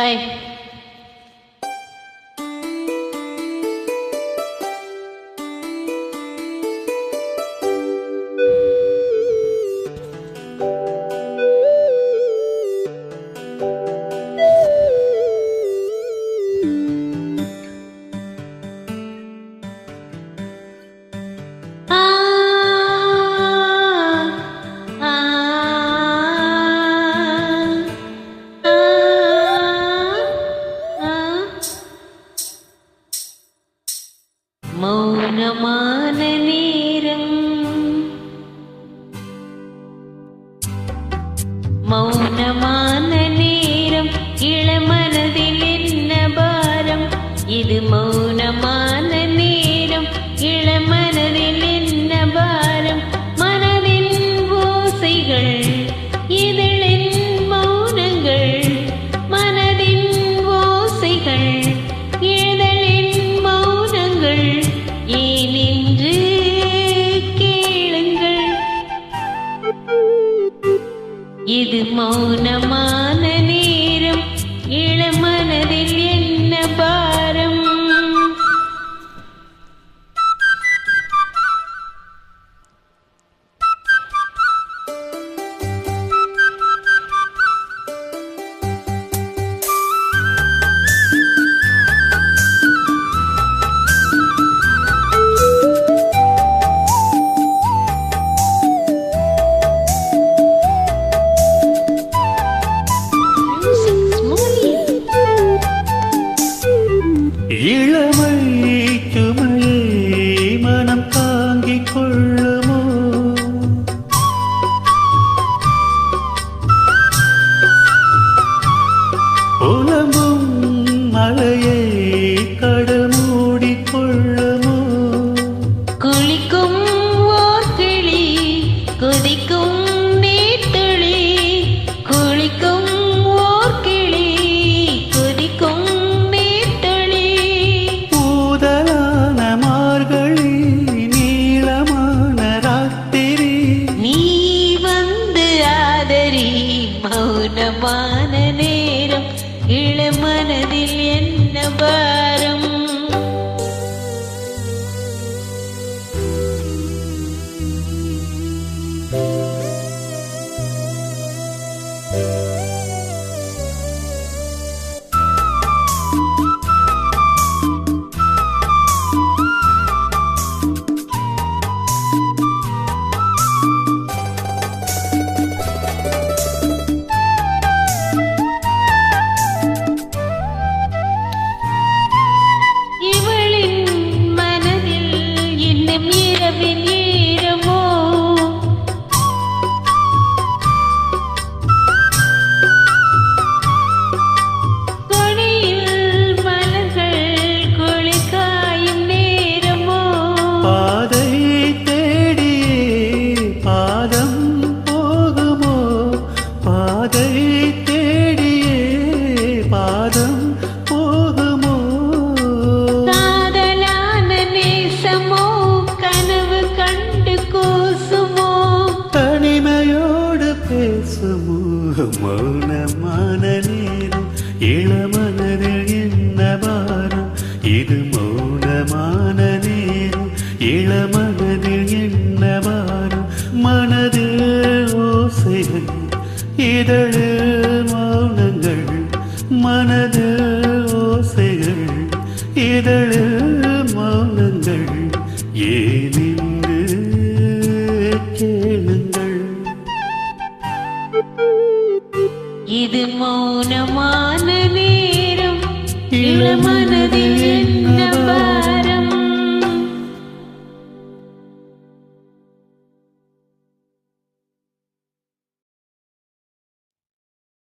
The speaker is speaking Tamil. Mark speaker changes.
Speaker 1: Hey. ஞானமான நேரம். மௌனமான நேரம் இளமனதில் என்ன பாரம்? இது
Speaker 2: மௌன மௌனம்
Speaker 1: நிலமை மனதில்
Speaker 2: என்ன பாரம்? thank you இளமனதில் என்னவாரும் மனதில் ஓசைகள் இதழில் மௌனங்கள் மனதில் ஓசைகள் இதழில் மௌனங்கள். ஏனின்று கேளுங்கள்?
Speaker 1: இது மௌனமான நேரம். இளமனதில் என்னவாரும்